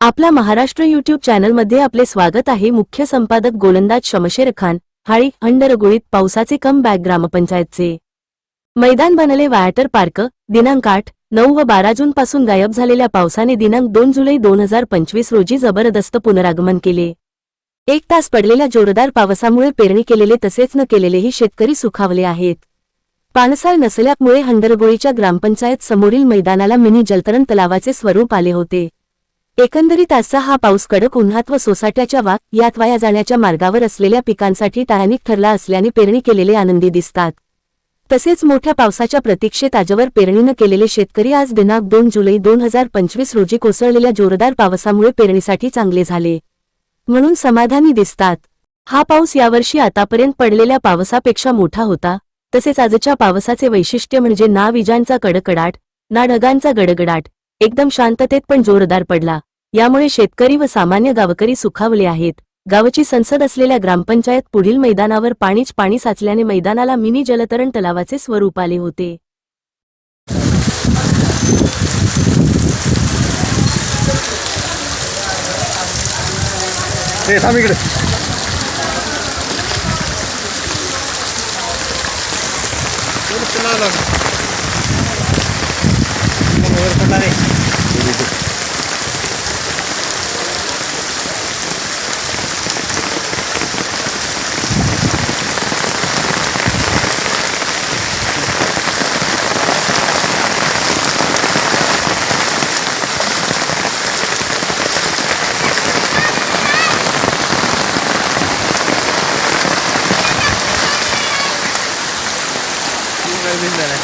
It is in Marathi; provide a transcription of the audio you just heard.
आपला महाराष्ट्र युट्यूब चॅनलमध्ये आपले स्वागत आहे. मुख्य संपादक गोलंदाज शमशेर खान हाळी अंडरगुळीत पावसाचे कम बॅक ग्रामपंचायतचे. मैदान बनले वायाटर पार्क दिनांक आठ नऊ व बारा जून पासून गायब झालेल्या पावसाने दिनांक दोन जुलै दोन हजार पंचवीस रोजी जबरदस्त पुनरागमन केले. एक तास पडलेल्या जोरदार पावसामुळे पेरणी केलेले तसेच न केलेलेही शेतकरी सुखावले आहेत. पाणसाळ नसल्यामुळे हंडरगोळीच्या ग्रामपंचायत समोरील मैदानाला मिनी जलतरण तलावाचे स्वरूप आले होते. एकंदरीत आजचा हा पाऊस कडक उन्हात व सोसाट्याच्या वाक यात वाया जाण्याच्या मार्गावर असलेल्या पिकांसाठी टाळानिक ठरला असल्याने पेरणी केलेले आनंदी दिसतात. तसेच मोठ्या पावसाच्या प्रतीक्षेत आजवर पेरणी न केलेले शेतकरी आज दिनांक दोन जुलै दोन हजार पंचवीस रोजी कोसळलेल्या जोरदार पावसामुळे पेरणीसाठी चांगले झाले. म्हणून समाधानी दिसतात. हा पाऊस यावर्षी आतापर्यंत पडलेल्या पावसापेक्षा मोठा होता. तसेच आजच्या पावसाचे वैशिष्ट्य म्हणजे ना विजांचा कडकडाट ना ढगांचा गडगडाट एकदम शांततेत पण जोरदार पडला. यामुळे शेतकरी व सामान्य गावकरी सुखावले आहेत. गावची संसद असलेल्या ग्रामपंचायत पुढील मैदानावर पाणीच पाणी साचल्याने मैदानाला मिनी जलतरण तलावाचे स्वरूप आले होते. চিন্তা নেই